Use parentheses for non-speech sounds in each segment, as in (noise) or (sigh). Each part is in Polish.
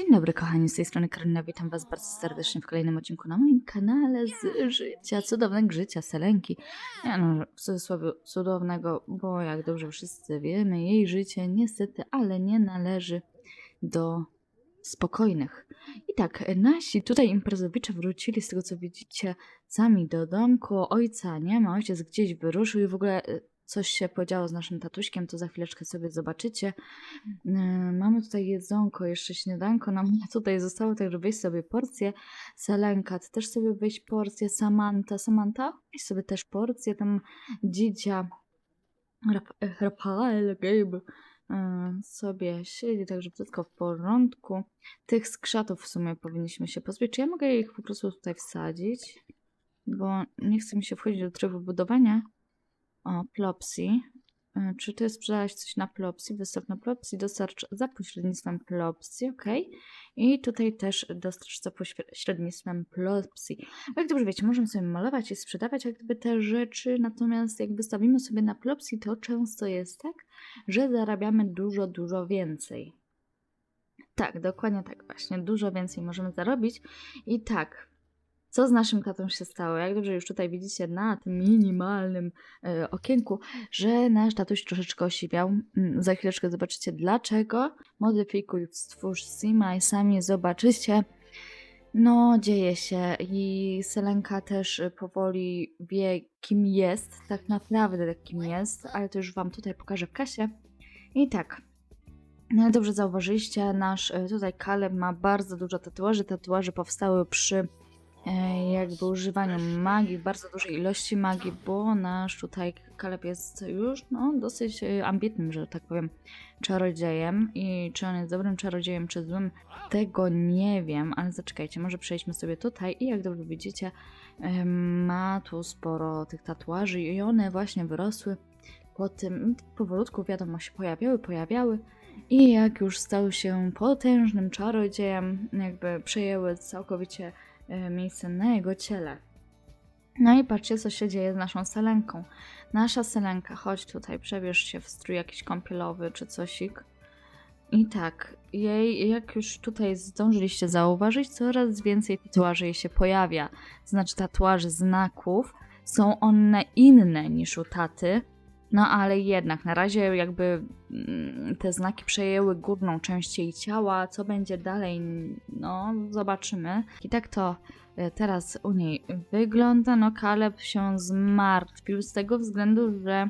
Dzień dobry kochani, z tej strony Karolina, witam was bardzo serdecznie w kolejnym odcinku na moim kanale z życia, cudownego życia Selenki. Ja no, w cudzysłowie cudownego, bo jak dobrze wszyscy wiemy, jej życie niestety, ale nie należy do spokojnych. I tak, nasi tutaj imprezowicze wrócili z tego co widzicie sami do domku, ojca nie ma, ojciec gdzieś wyruszył i w ogóle coś się podziało z naszym tatuśkiem, to za chwileczkę sobie zobaczycie. Yy, Mamy tutaj jedzonko, jeszcze śniadanko nam (laughs) tutaj zostało, także weź sobie porcję. Selenka, ty też sobie weź porcję. Samanta, Samanta, weź sobie też porcję. Tam dzidzia, e, Rafael, Gabe yy, sobie siedzi, także wszystko w porządku. Tych skrzatów w sumie powinniśmy się pozbyć. Czy ja mogę ich po prostu tutaj wsadzić? Bo nie chce mi się wchodzić do trybu budowania. O, Plopsy. Y, Czy ty sprzedałeś coś na Plopsy? Wystaw na Plopsy, dostarcz za pośrednictwem Plopsy, ok. I tutaj też dostarcz za pośrednictwem Plopsy. Jak dobrze wiecie, możemy sobie malować i sprzedawać jak gdyby te rzeczy, natomiast jak wystawimy sobie na Plopsy, to często jest tak, że zarabiamy dużo, dużo więcej. Tak, dokładnie tak właśnie. Dużo więcej możemy zarobić. I tak, co z naszym tatą się stało? Jak dobrze już tutaj widzicie na tym minimalnym e, okienku, że nasz tatuś troszeczkę osiwiał. Mm, Za chwileczkę zobaczycie dlaczego. Modyfikuj, stwórz Sima i sami zobaczycie. No, dzieje się i Selenka też e, powoli wie, kim jest, tak naprawdę kim jest, ale to już Wam tutaj pokażę w kasie. I tak, no, dobrze zauważyliście, nasz e, tutaj Kaleb ma bardzo dużo tatuaży. Tatuaże powstały przy jakby używaniu magii, bardzo dużej ilości magii, bo nasz tutaj Kaleb jest już no, dosyć e, ambitnym, że tak powiem, czarodziejem. I czy on jest dobrym czarodziejem, czy złym, tego nie wiem, ale zaczekajcie, może przejdźmy sobie tutaj i jak dobrze widzicie, e, ma tu sporo tych tatuaży i one właśnie wyrosły po tym, powolutku wiadomo się pojawiały, pojawiały. I jak już stał się potężnym czarodziejem, jakby przejęły całkowicie e, miejsce na jego ciele. No i patrzcie, co się dzieje z naszą Selenką. Nasza Selenka, chodź tutaj, przebierz się w strój jakiś kąpielowy czy cosik. I tak, jej, jak już tutaj zdążyliście zauważyć, coraz więcej tatuaży jej się pojawia. Znaczy tatuaży znaków. Są one inne niż u taty, no ale jednak na razie jakby mm, te znaki przejęły górną część jej ciała. Co będzie dalej? No, zobaczymy. I tak to e, teraz u niej wygląda. No, Kaleb się zmartwił z tego względu, że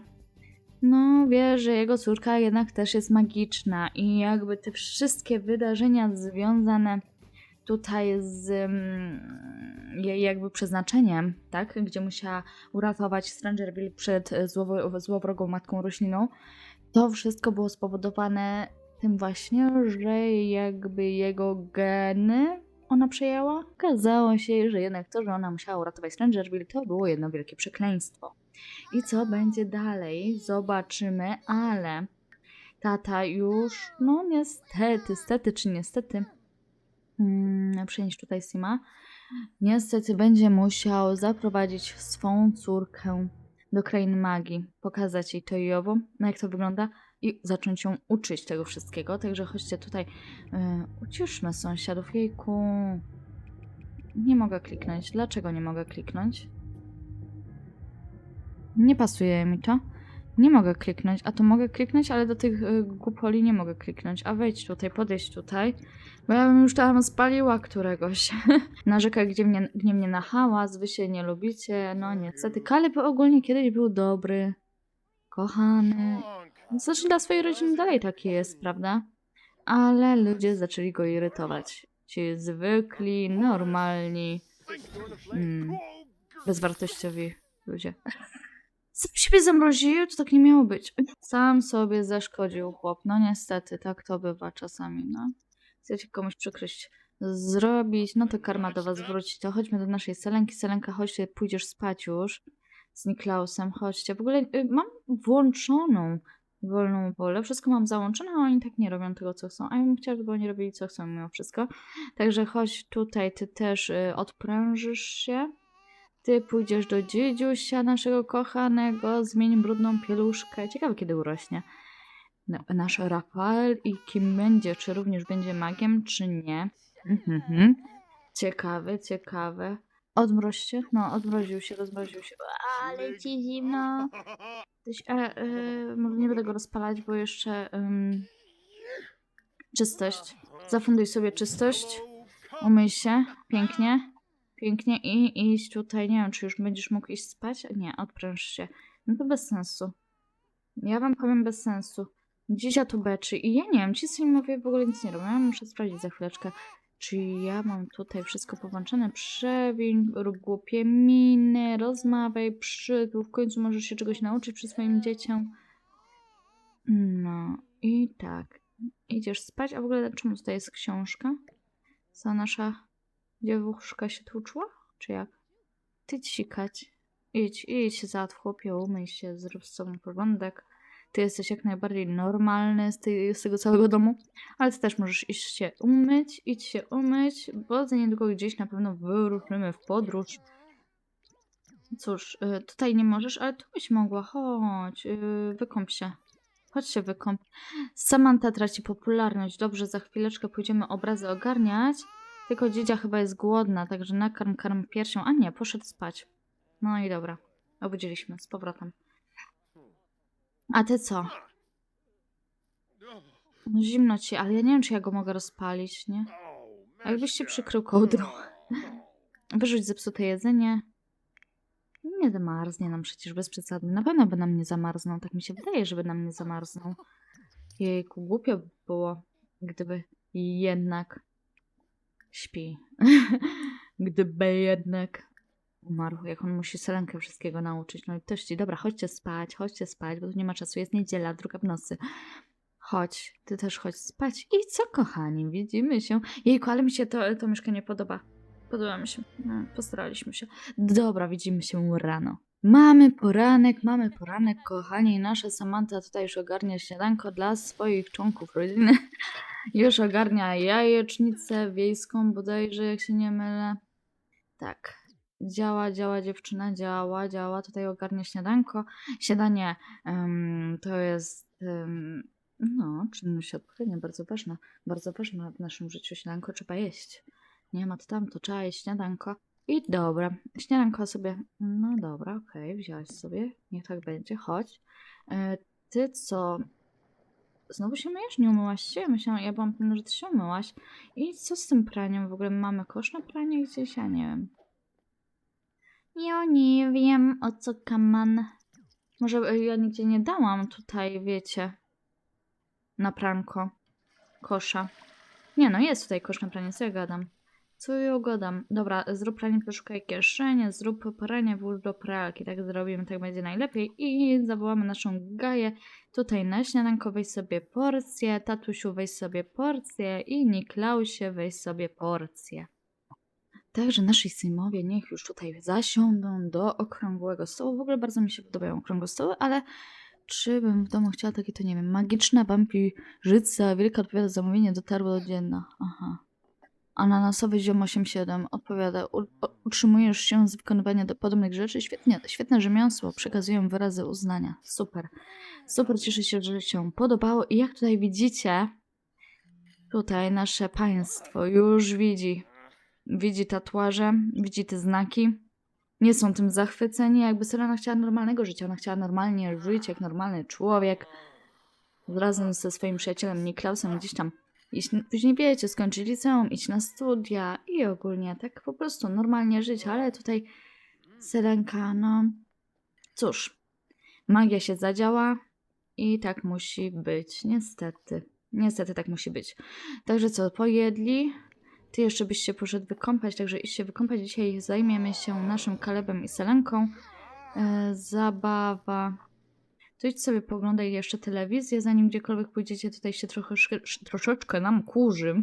no wie, że jego córka jednak też jest magiczna i jakby te wszystkie wydarzenia związane tutaj z jakby przeznaczeniem, tak, gdzie musiała uratować Strangerville przed e, złowrogą matką rośliną, to wszystko było spowodowane tym właśnie, że jakby jego geny ona przejęła. Okazało się, że jednak to, że ona musiała uratować Strangerville, to było jedno wielkie przekleństwo. I co będzie dalej? Zobaczymy, ale tata już, no niestety, stety czy niestety, mm, przenieść tutaj Sima, niestety będzie musiał zaprowadzić swą córkę do krainy magii, pokazać jej to i owo, no jak to wygląda i zacząć ją uczyć tego wszystkiego. Także chodźcie tutaj, yy, uciszmy sąsiadów. Jejku, nie mogę kliknąć. Dlaczego nie mogę kliknąć? Nie pasuje mi to. Nie mogę kliknąć, a tu mogę kliknąć, ale do tych y, głupoli nie mogę kliknąć. A wejdź tutaj, podejść tutaj, bo ja bym już tam spaliła któregoś. (laughs) Narzeka gdzie mnie, gnie mnie na hałas, wy się nie lubicie, no niestety. Kaleb ogólnie kiedyś był dobry, kochany. Znaczy dla swojej rodziny dalej taki jest, prawda? Ale ludzie zaczęli go irytować. Ci zwykli, normalni, mm, bezwartościowi ludzie. Sam siebie zamroził, to tak nie miało być. Sam sobie zaszkodził chłop. No niestety, tak to bywa czasami, no. Chcecie komuś przykryć zrobić, no to karma do was wróci. To chodźmy do naszej Selenki. Selenka, chodźcie, pójdziesz spać już z Niklausem, chodźcie. W ogóle y, mam włączoną wolną wolę, wszystko mam załączone, a oni tak nie robią tego, co chcą. A ja bym chciała, żeby oni robili, co chcą mimo wszystko. Także chodź tutaj, ty też y, odprężysz się. Ty pójdziesz do dziedziusia naszego kochanego, zmień brudną pieluszkę. Ciekawe, kiedy urośnie. na- nasz Rafael i kim będzie, czy również będzie magiem, czy nie. Mhm. Ciekawe, ciekawe. Odmroź się? No, odmroził się, rozmroził się. Ale ci zimno. Tyś, e, e, może nie będę go rozpalać, bo jeszcze em, czystość. Zafunduj sobie czystość. Umyj się. Pięknie. Pięknie i iść tutaj. Nie wiem, czy już będziesz mógł iść spać? Nie, odpręż się. No to bez sensu. Ja wam powiem bez sensu. Dzisiaj tu beczy i ja nie wiem, ci mówię w ogóle nic nie robią. Ja muszę sprawdzić za chwileczkę, czy ja mam tutaj wszystko połączone. Przewiń, rób głupie miny, rozmawiaj, przytul, w końcu możesz się czegoś nauczyć przy swoim dzieciom. No i tak. Idziesz spać, a w ogóle czemu tutaj jest książka? Co nasza dziewuszka się tłuczła? Czy jak? Ty cikać. Idź, idź załatw chłopie, umyj się, zrób sobą porządek. Ty jesteś jak najbardziej normalny z, tej, z tego całego domu, ale ty też możesz iść się umyć, idź się umyć, bo za niedługo gdzieś na pewno wyruszymy w podróż. Cóż, y, tutaj nie możesz, ale tu byś mogła, chodź, y, wykąp się. Chodź się wykąp. Samantha traci popularność. Dobrze, za chwileczkę pójdziemy obrazy ogarniać. Tylko dziedzia chyba jest głodna, także nakarm karm piersią. A nie, poszedł spać. No i dobra. Obudziliśmy z powrotem. A ty co? No zimno ci, ale ja nie wiem, czy ja go mogę rozpalić, nie? A jakbyś się przykrył kołdrą. (laughs) Wyrzuć zepsute jedzenie. Nie zamarznie nam przecież bez przesady. Na pewno by nam nie zamarznął. Tak mi się wydaje, żeby nam nie zamarznął. Jejku, głupio by było, gdyby jednak śpi. (laughs) gdyby jednak umarł, jak on musi Selenkę wszystkiego nauczyć. No i tości, dobra, chodźcie spać, chodźcie spać, bo tu nie ma czasu. Jest niedziela, druga w nocy. Chodź, ty też chodź spać. I co, kochani, widzimy się. Jejku, ale mi się to, to mieszkanie podoba. Podoba mi się. No, postaraliśmy się. Dobra, widzimy się rano. Mamy poranek, mamy poranek, kochani. Nasza Samantha tutaj już ogarnia śniadanko dla swoich członków rodziny. (laughs) Już ogarnia jajecznicę wiejską bodajże, jak się nie mylę. Tak. Działa, działa dziewczyna, działa, działa. Tutaj ogarnia śniadanko. Śniadanie em, to jest... em, no, czynność odpowiednia, bardzo ważna. Bardzo ważna w naszym życiu. Śniadanko trzeba jeść. Nie ma to tam, to trzeba jeść śniadanko. I dobra, śniadanko sobie. No dobra, okej, wziąłeś sobie. Niech tak będzie, chodź. E, ty co? Znowu się myjesz? Nie umyłaś się? Ja myślałam, ja byłam pewna, że ty się umyłaś. I co z tym praniem? W ogóle mamy kosz na pranie gdzieś? Ja nie wiem. Ja nie wiem, o co kaman. Może e, ja nigdzie nie dałam tutaj, wiecie, na pranko kosza. Nie no, jest tutaj kosz na pranie, co ja gadam? Co ja gadam? Dobra, zrób pranie, poszukaj kieszenie, zrób pranie, włóż do pralki. Tak zrobimy, tak będzie najlepiej. I zawołamy naszą gaję. Tutaj na śniadanko weź sobie porcję, tatusiu weź sobie porcję i Niklausie weź sobie porcję. Także nasi synowie niech już tutaj zasiądą do okrągłego stołu. W ogóle bardzo mi się podobają okrągłe stoły, ale czy bym w domu chciała takie, to nie wiem. Magiczna wampirzyca, wielka odpowiada zamówienie, dotarło do dzienna. Aha. Ananasowy ziom 87 odpowiada, utrzymujesz się z wykonywania do podobnych rzeczy? Świetnie, świetne rzemiosło, przekazuję wyrazy uznania. Super. Super, cieszę się, że się podobało i jak tutaj widzicie, tutaj nasze państwo już widzi, widzi tatuaże, widzi te znaki. Nie są tym zachwyceni, jakby Selena chciała normalnego życia, ona chciała normalnie żyć jak normalny człowiek, razem ze swoim przyjacielem Niklausem gdzieś tam iść, później wiecie, skończyć liceum, iść na studia i ogólnie tak po prostu normalnie żyć, ale tutaj Selenka, no cóż, magia się zadziała i tak musi być, niestety. Niestety tak musi być. Także co, pojedli? Ty jeszcze byś się poszedł wykąpać, także idź się wykąpać. Dzisiaj zajmiemy się naszym Kalebem i Selenką. E, zabawa. To idź sobie poglądaj jeszcze telewizję, zanim gdziekolwiek pójdziecie. Tutaj się troszeczkę, nam kurzy.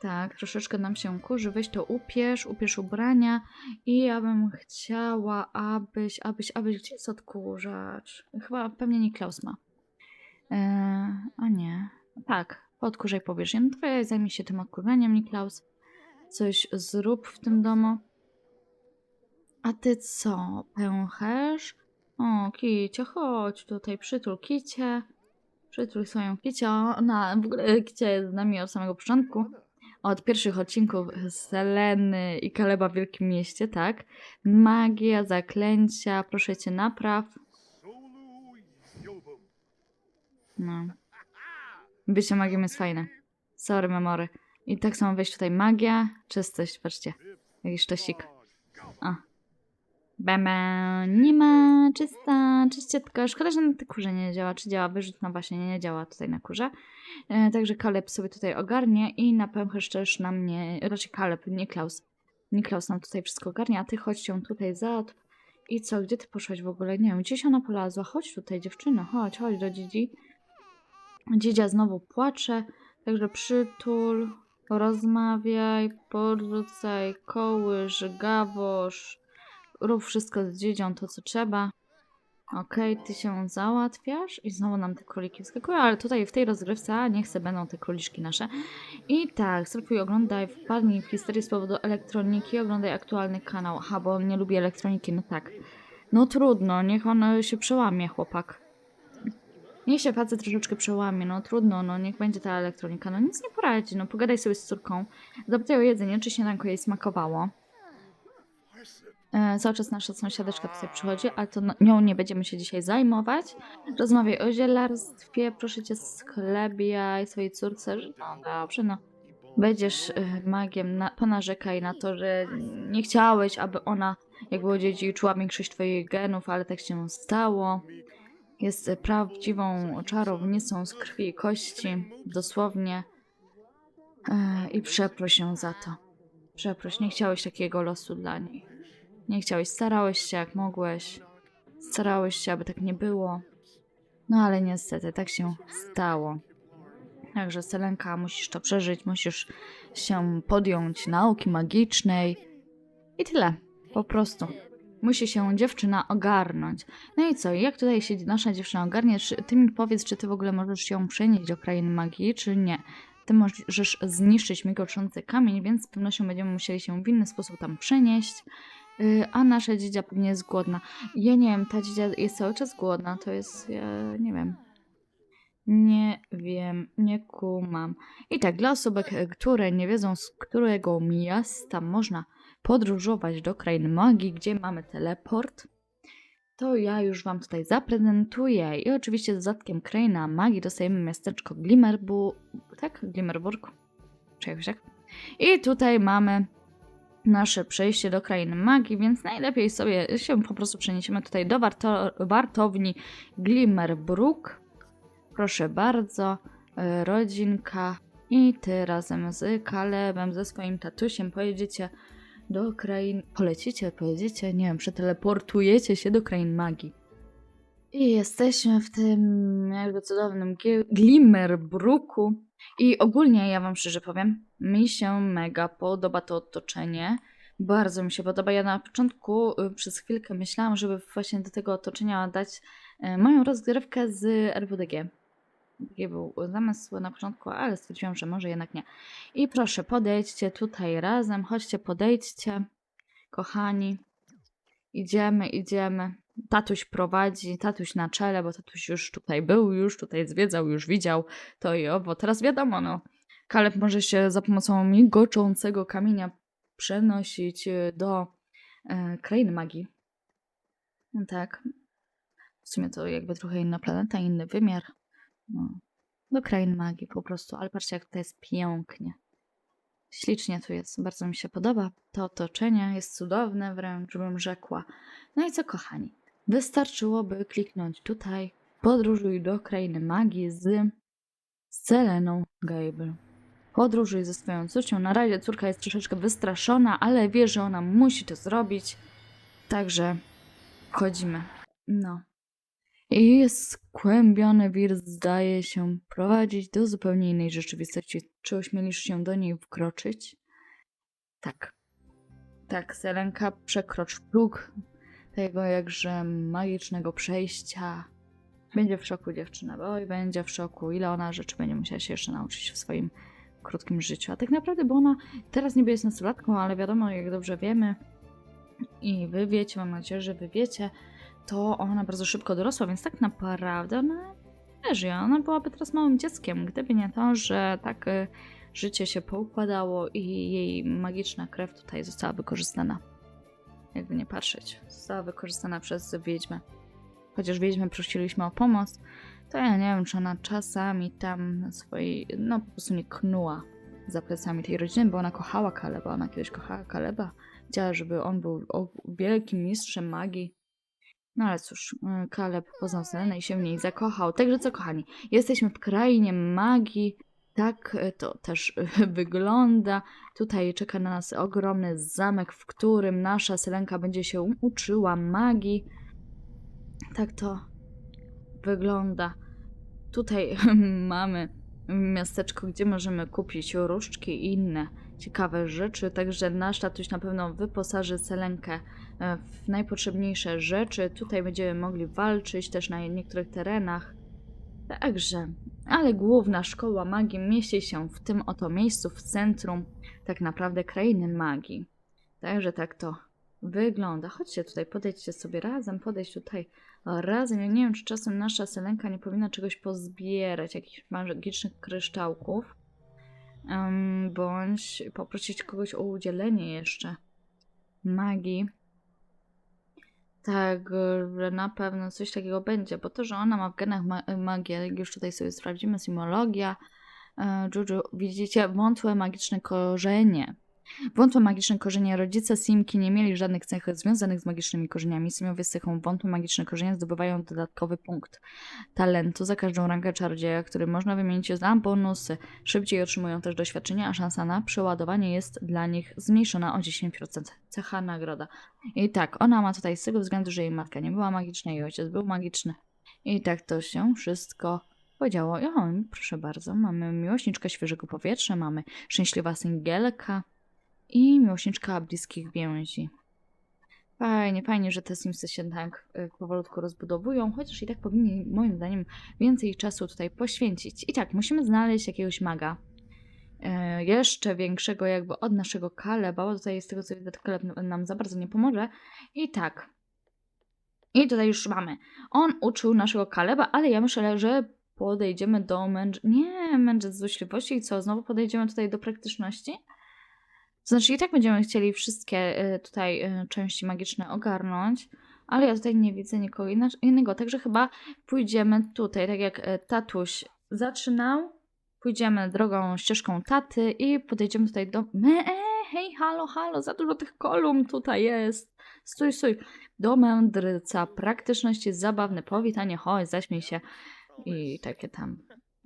Tak, troszeczkę nam się kurzy. Weź to upierz, upierz ubrania i ja bym chciała, abyś, abyś, abyś, gdzie jest odkurzacz? Chyba pewnie Niklaus ma. E, a nie. Tak, podkurzaj powierzchnię. No to ja zajmij się tym odkurzaniem, Niklaus. Coś zrób w tym domu. A ty co, pęcherz? O, Kicie, chodź tutaj, przytul Kicie. Przytul swoją Kicia. Ona w ogóle jest z nami od samego początku. Od pierwszych odcinków Seleny i Kaleba w Wielkim Mieście, tak? Magia, zaklęcia, proszę cię napraw. No. Bycie magiem jest fajne. Sorry, memory. I tak samo wejść tutaj magia, czystość, patrzcie. Jakiś sztosik. A. Bamba, nie ma, czysta, czyściutka. Szkoda, że na tej kurze nie działa. Czy działa wyrzut? No właśnie, nie działa tutaj na kurze. E, także Kaleb sobie tutaj ogarnie i na pęcherz też na mnie, raczej Kaleb, nie Klaus. Nie Klaus nam tutaj wszystko ogarnia, a ty chodź ją tutaj za. I co, gdzie ty poszłaś w ogóle? Nie wiem, gdzieś ona polazła. Chodź tutaj, dziewczyno, chodź, chodź do dzidzi. Dzidzia znowu płacze, także przytul, rozmawiaj, podrzucaj, kołysz, gawosz, rób wszystko z dziedzią to, co trzeba. Okej, ty się załatwiasz i znowu nam te króliki wskakują, ale tutaj w tej rozgrywce, a niech se będą te króliczki nasze. I tak, surfuj, oglądaj, wpadnij w historię z powodu elektroniki, oglądaj aktualny kanał. Aha, bo on nie lubi elektroniki, no tak. No trudno, niech on się przełamie, chłopak. Niech się facet troszeczkę przełamie, no trudno, no niech będzie ta elektronika, no nic nie poradzi, no pogadaj sobie z córką, zapytaj o jedzenie, czy śniadanko jej smakowało. E, cały czas nasza sąsiadeczka tutaj przychodzi, ale to nią nie będziemy się dzisiaj zajmować. Rozmawiaj o zielarstwie, proszę cię sklebiaj swojej córce, że no dobrze, no będziesz e, magiem, na, ponarzekaj na to, że nie chciałeś, aby ona, jak było dziedziczyła większość twoich genów, ale tak się stało. Jest prawdziwą czarownicą z krwi i kości, dosłownie. E, I przeproś ją za to. Przeproś, nie chciałeś takiego losu dla niej. Nie chciałeś, starałeś się jak mogłeś. Starałeś się, aby tak nie było. No ale niestety, tak się stało. Także Selenka, musisz to przeżyć, musisz się podjąć nauki magicznej. I tyle. Po prostu. Musi się dziewczyna ogarnąć. No i co? Jak tutaj się nasza dziewczyna ogarnie? Czy, ty mi powiedz, czy ty w ogóle możesz ją przenieść do krainy magii, czy nie? Ty możesz zniszczyć migoczący kamień, więc z pewnością będziemy musieli się w inny sposób tam przenieść. Yy, a nasza dziedzia pewnie jest głodna. Ja nie wiem, ta dziedzia jest cały czas głodna, to jest, ja nie wiem. Nie wiem, nie kumam. I tak, dla osób, e, które nie wiedzą, z którego miasta można podróżować do krainy magii, gdzie mamy teleport, to ja już Wam tutaj zaprezentuję. I oczywiście z dodatkiem kraina magii dostajemy miasteczko Glimmerbu... Tak? Glimmerburg? Czy jakoś tak? I tutaj mamy nasze przejście do krainy magii, więc najlepiej sobie się po prostu przeniesiemy tutaj do warto wartowni Glimmerbrook. Proszę bardzo, y, rodzinka i ty razem z Kalebem, ze swoim tatusiem pojedziecie do krain... Polecicie, pojedziecie, nie wiem, przeteleportujecie się do krain magii. I jesteśmy w tym jakby cudownym Glimmerbrooku. I ogólnie, ja wam szczerze powiem, mi się mega podoba to otoczenie. Bardzo mi się podoba. Ja na początku y, przez chwilkę myślałam, żeby właśnie do tego otoczenia dać y, moją rozgrywkę z RWDG. Taki był zamysł na początku, ale stwierdziłam, że może jednak nie. I proszę, podejdźcie tutaj razem, chodźcie, podejdźcie, kochani. Idziemy, idziemy. Tatuś prowadzi, tatuś na czele, bo tatuś już tutaj był, już tutaj zwiedzał, już widział to i owo. Teraz wiadomo, no. Kaleb może się za pomocą migoczącego kamienia przenosić y, do e, krainy magii. Tak. W sumie to jakby trochę inna planeta, inny wymiar. No. Do krain magii po prostu. Ale patrzcie, jak to jest pięknie. Ślicznie tu jest. Bardzo mi się podoba. To otoczenie jest cudowne, wręcz bym rzekła. No i co, kochani? Wystarczyłoby kliknąć tutaj. Podróżuj do krainy magii z Seleną Gable. Podróżuj ze swoją córcią. Na razie córka jest troszeczkę wystraszona, ale wie, że ona musi to zrobić. Także wchodzimy. No. I skłębiony wir zdaje się prowadzić do zupełnie innej rzeczywistości. Czy ośmielisz się do niej wkroczyć? Tak. Tak, Selenka, przekrocz próg tego jakże magicznego przejścia. Będzie w szoku dziewczyna, oj, będzie w szoku. Ile ona rzeczy będzie musiała się jeszcze nauczyć w swoim krótkim życiu. A tak naprawdę, bo ona teraz niby jest nastolatką, ale wiadomo, jak dobrze wiemy i wy wiecie, mam nadzieję, że wy wiecie, to ona bardzo szybko dorosła, więc tak naprawdę ona Wiesz, ja, ona byłaby teraz małym dzieckiem, gdyby nie to, że tak y, życie się poukładało i jej magiczna krew tutaj została wykorzystana. Jakby nie patrzeć. Została wykorzystana przez wiedźmę. Chociaż wiedźmę prosiliśmy o pomoc, to ja nie wiem, czy ona czasami tam swojej, no po prostu nie knuła za plecami tej rodziny, bo ona kochała Kaleba, ona kiedyś kochała Kaleba. Chciała, żeby on był wielkim mistrzem magii. No ale cóż, y, Kaleb poznał Selenę i się w niej zakochał. Także co, kochani, jesteśmy w krainie magii. Tak y, to też (laughs) wygląda. Tutaj czeka na nas ogromny zamek, w którym nasza Selenka będzie się uczyła magii. Tak to wygląda. Tutaj (laughs) mamy miasteczko, gdzie możemy kupić różdżki i inne ciekawe rzeczy. Także nasz tatuś na pewno wyposaży Selenkę e, w najpotrzebniejsze rzeczy. Tutaj będziemy mogli walczyć też na niektórych terenach. Także, ale główna szkoła magii mieści się w tym oto miejscu, w centrum tak naprawdę krainy magii. Także tak to wygląda. Chodźcie tutaj, podejdźcie sobie razem, podejść tutaj razem. Ja nie wiem, czy czasem nasza Selenka nie powinna czegoś pozbierać, jakichś magicznych kryształków, em, bądź poprosić kogoś o udzielenie jeszcze magii. Tak, na pewno coś takiego będzie, bo to, że ona ma w genach ma magię, już tutaj sobie sprawdzimy, symologia, e, Juju, widzicie, wątłe magiczne korzenie. Wątłe magiczne korzenie rodzice Simki nie mieli żadnych cech związanych z magicznymi korzeniami. Simiowie z cechą wątłe magiczne korzenie zdobywają dodatkowy punkt talentu za każdą rangę czarodzieja, który można wymienić za bonusy. Szybciej otrzymują też doświadczenie, a szansa na przeładowanie jest dla nich zmniejszona o 10%. Cecha nagroda. I tak, ona ma tutaj z tego względu, że jej matka nie była magiczna, jej ojciec był magiczny. I tak to się wszystko podziało. I o, proszę bardzo, mamy miłośniczkę świeżego powietrza, mamy szczęśliwa singielka i miłośniczka bliskich więzi. Fajnie, fajnie, że te Simsy się tak y, powolutku rozbudowują, chociaż i tak powinni, moim zdaniem, więcej czasu tutaj poświęcić. I tak, musimy znaleźć jakiegoś maga. y, jeszcze większego jakby od naszego Kaleba, bo tutaj z tego co widzę, Kaleb nam za bardzo nie pomoże. I tak. I tutaj już mamy. On uczył naszego Kaleba, ale ja myślę, że podejdziemy do mędrz... Nie, mędrzec złośliwości i co? Znowu podejdziemy tutaj do praktyczności? Znaczy i tak będziemy chcieli wszystkie y, tutaj y, części magiczne ogarnąć, ale ja tutaj nie widzę nikogo innego, także chyba pójdziemy tutaj, tak jak y, tatuś zaczynał, pójdziemy drogą, ścieżką taty i podejdziemy tutaj do... Me, e, hej, halo, halo, za dużo tych kolumn tutaj jest. Stój, stój. Do mędrca, praktyczność jest zabawne, powitanie, chodź, zaśmiej się i takie tam.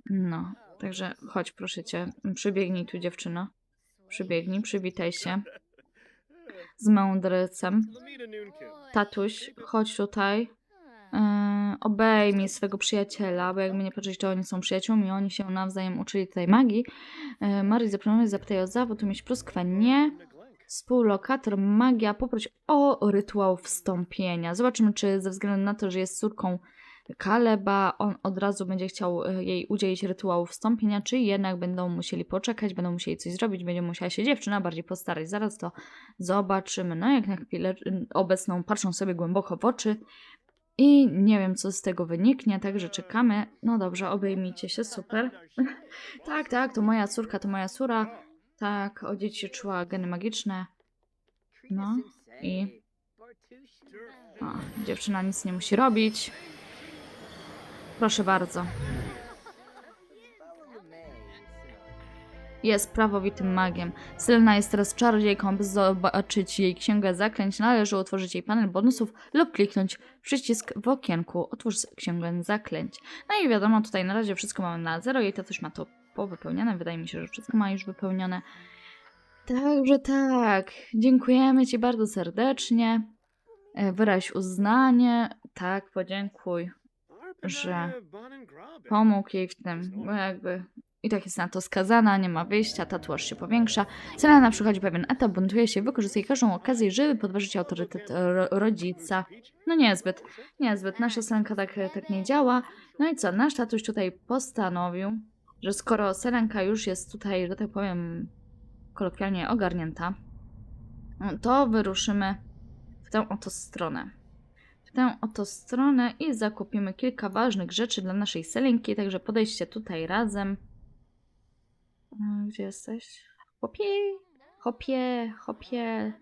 No, także chodź, proszę cię, przybiegnij tu dziewczyno. Przybiegnij, przywitaj się (laughs) z mądrcem. Tatuś, chodź tutaj. Yy, obejmij swego przyjaciela, bo jakby nie patrzeć, to oni są przyjaciółmi, oni się nawzajem uczyli tutaj magii. Yy, Marii zaproponuję, zapytaj o zawód, umieć pluskwę, nie. Współlokator, magia, poproś o rytuał wstąpienia. Zobaczymy, czy ze względu na to, że jest córką Kaleba, on od razu będzie chciał e, jej udzielić rytuału wstąpienia, czy jednak będą musieli poczekać, będą musieli coś zrobić, będzie musiała się dziewczyna bardziej postarać. Zaraz to zobaczymy. No jak na chwilę y, obecną patrzą sobie głęboko w oczy i nie wiem, co z tego wyniknie, także czekamy. No dobrze, obejmijcie się, super. (laughs) tak, tak, to moja córka, to moja córa. Tak, odziedziczyła geny magiczne. No i o, dziewczyna nic nie musi robić. Proszę bardzo. Jest prawowitym magiem. Selena jest teraz czarodziejką. By zobaczyć jej księgę zaklęć, należy otworzyć jej panel bonusów lub kliknąć przycisk w okienku Otwórz księgę zaklęć. No i wiadomo, tutaj na razie wszystko mamy na zero. Jej tatuś ma to powypełnione. Wydaje mi się, że wszystko ma już wypełnione. Także tak. Dziękujemy Ci bardzo serdecznie. E, Wyraź uznanie. Tak, podziękuj że pomógł jej w tym, bo jakby i tak jest na to skazana, nie ma wyjścia, tatuaż się powiększa. Selena przychodzi pewien etap, buntuje się, wykorzystuje każdą okazję, żeby podważyć autorytet ro rodzica. No niezbyt, niezbyt. Nasza Selenka tak, tak nie działa. No i co, nasz tatuś tutaj postanowił, że skoro Selenka już jest tutaj, że tak powiem, kolokwialnie ogarnięta, to wyruszymy w tę oto stronę. Tę oto stronę i zakupimy kilka ważnych rzeczy dla naszej Selinki, także podejdźcie tutaj razem. E, Gdzie jesteś? Hopie, hopie, hopie,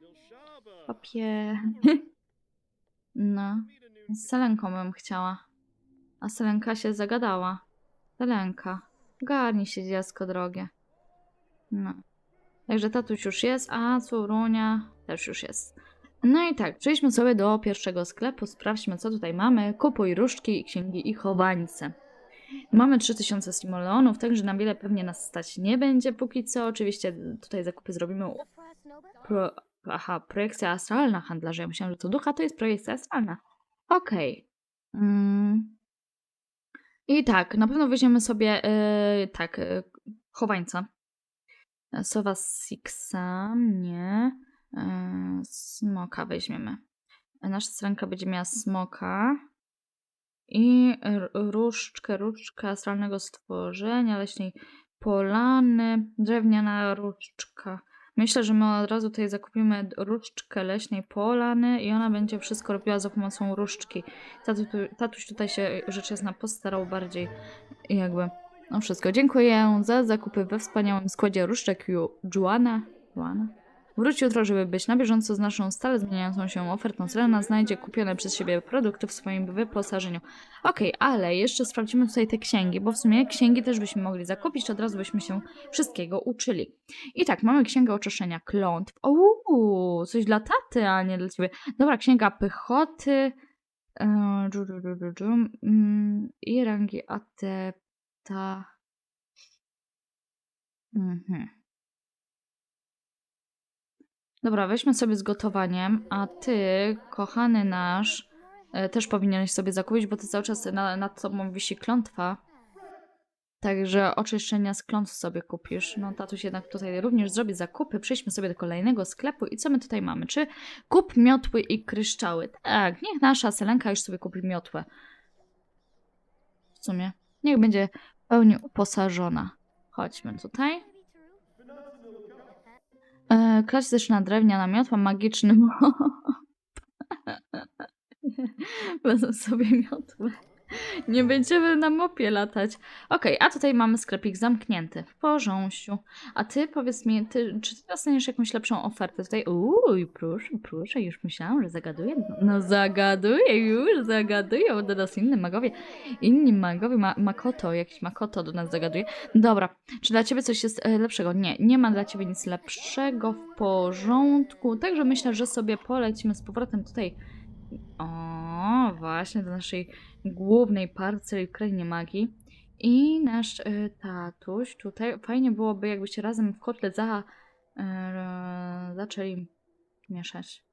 hopie. No, z Selenką bym chciała. A Selenka się zagadała. Selenka, garnij się dziecko drogie. No. Także tatuś już jest, a córunia też już jest. No i tak, przejdźmy sobie do pierwszego sklepu, sprawdźmy co tutaj mamy. Kupuj różdżki księgi i chowańce. Mamy 3000 simoleonów, także na wiele pewnie nas stać nie będzie póki co. Oczywiście tutaj zakupy zrobimy Pro, aha, projekcja astralna handlarza. Ja myślałam, że to ducha to jest projekcja astralna. Okej. Mm. I tak, na pewno weźmiemy sobie yy, tak, yy, chowańca. Sowa Sixa, nie. Smoka weźmiemy. Nasza stronka będzie miała smoka. I różdżkę, różdżkę astralnego stworzenia, leśnej polany, drewniana różdżka. Myślę, że my od razu tutaj zakupimy różdżkę leśnej polany i ona będzie wszystko robiła za pomocą różdżki. Tatu, tatuś tutaj się rzecz jasna postarał bardziej jakby no wszystko. Dziękuję za zakupy we wspaniałym składzie różdżek Ju- Juana. Juana? Wróć jutro, żeby być na bieżąco z naszą stale zmieniającą się ofertą. Selena znajdzie kupione przez siebie produkty w swoim wyposażeniu. Okej, ale jeszcze sprawdzimy tutaj te księgi, bo w sumie księgi też byśmy mogli zakupić, od razu byśmy się wszystkiego uczyli. I tak, mamy księgę oczyszczenia klątw. Uuu, coś dla taty, a nie dla ciebie. Dobra, księga pychoty. Dżu, mm, I rangi adepta. Mhm. Dobra, weźmy sobie z gotowaniem, a ty, kochany nasz, e, też powinieneś sobie zakupić, bo ty cały czas na, nad tobą wisi klątwa. Także oczyszczenia z klątw sobie kupisz. No tatuś jednak tutaj również zrobi zakupy. Przejdźmy sobie do kolejnego sklepu i co my tutaj mamy? Czy kup miotły i kryształy? Tak, niech nasza Selenka już sobie kupi miotłę. W sumie. Niech będzie w pełni uposażona. Chodźmy tutaj. E, klasyczna drewniana miotła, magiczny mop. (laughs) Wezmę sobie miotłę. Nie będziemy na mopie latać. Okej, a tutaj mamy sklepik zamknięty. W porządku. A ty powiedz mi, ty, czy ty dostaniesz jakąś lepszą ofertę tutaj? Uuu, proszę, proszę, już myślałam, że zagaduję. No zagaduję już, zagaduję do nas inni magowie. Inni magowie, ma, Makoto, jakiś Makoto do nas zagaduje. Dobra, czy dla ciebie coś jest e, lepszego? Nie, nie ma dla ciebie nic lepszego, w porządku. Także myślę, że sobie polecimy z powrotem tutaj. O, właśnie do naszej głównej parceli krainie magii. I nasz e, tatuś tutaj. Fajnie byłoby, jakbyście razem w kotlet za, e, zaczęli mieszać.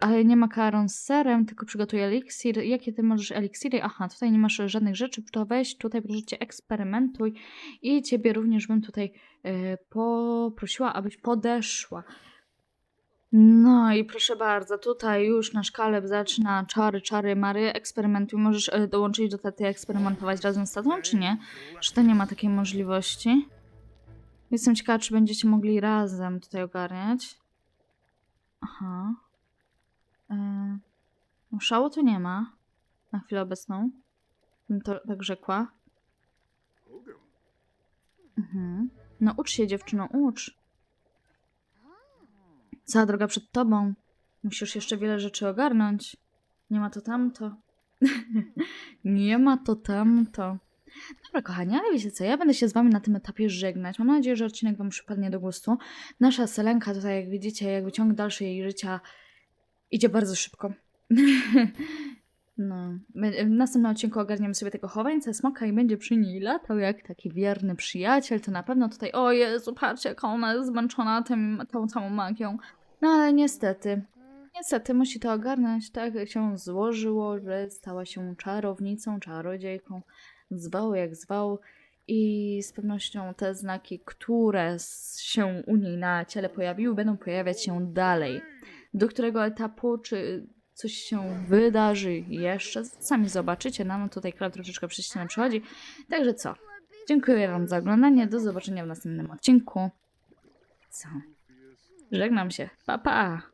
Ale nie makaron z serem, tylko przygotuję eliksir. Jakie ty możesz eliksiry? Aha, tutaj nie masz żadnych rzeczy, to weź tutaj proszę cię eksperymentuj. I ciebie również bym tutaj e, poprosiła, abyś podeszła. No i proszę bardzo, tutaj już nasz Kaleb zaczyna czary, czary, mary, eksperymentuj. Możesz e, dołączyć do taty eksperymentować razem z tatą, czy nie? Czy to nie ma takiej możliwości? Jestem ciekawa, czy będziecie mogli razem tutaj ogarniać. Aha. E, no szału tu nie ma. Na chwilę obecną. Bym to tak rzekła. Mhm. No ucz się dziewczyno, ucz. Cała droga przed tobą. Musisz jeszcze wiele rzeczy ogarnąć. Nie ma to tamto. (laughs) nie ma to tamto. Dobra, kochani, ale wiecie co, ja będę się z wami na tym etapie żegnać. Mam nadzieję, że odcinek wam przypadnie do gustu. Nasza Selenka tutaj, jak widzicie, jakby ciąg dalszy jej życia idzie bardzo szybko. (laughs) no. W następnym odcinku ogarniemy sobie tego chowańca smoka i będzie przy niej latał jak taki wierny przyjaciel. To na pewno tutaj, o Jezu, patrzcie, jaka ona jest zmęczona tym, tą całą magią. No ale niestety, niestety musi to ogarnąć. Tak się złożyło, że stała się czarownicą, czarodziejką. Zwał jak zwał. I z pewnością te znaki, które się u niej na ciele pojawiły, będą pojawiać się dalej. Do którego etapu, czy coś się wydarzy jeszcze, sami zobaczycie. Nam tutaj Kla troszeczkę przy ścianę przychodzi. Także co? Dziękuję Wam za oglądanie. Do zobaczenia w następnym odcinku. Co? Żegnam się. Pa, pa!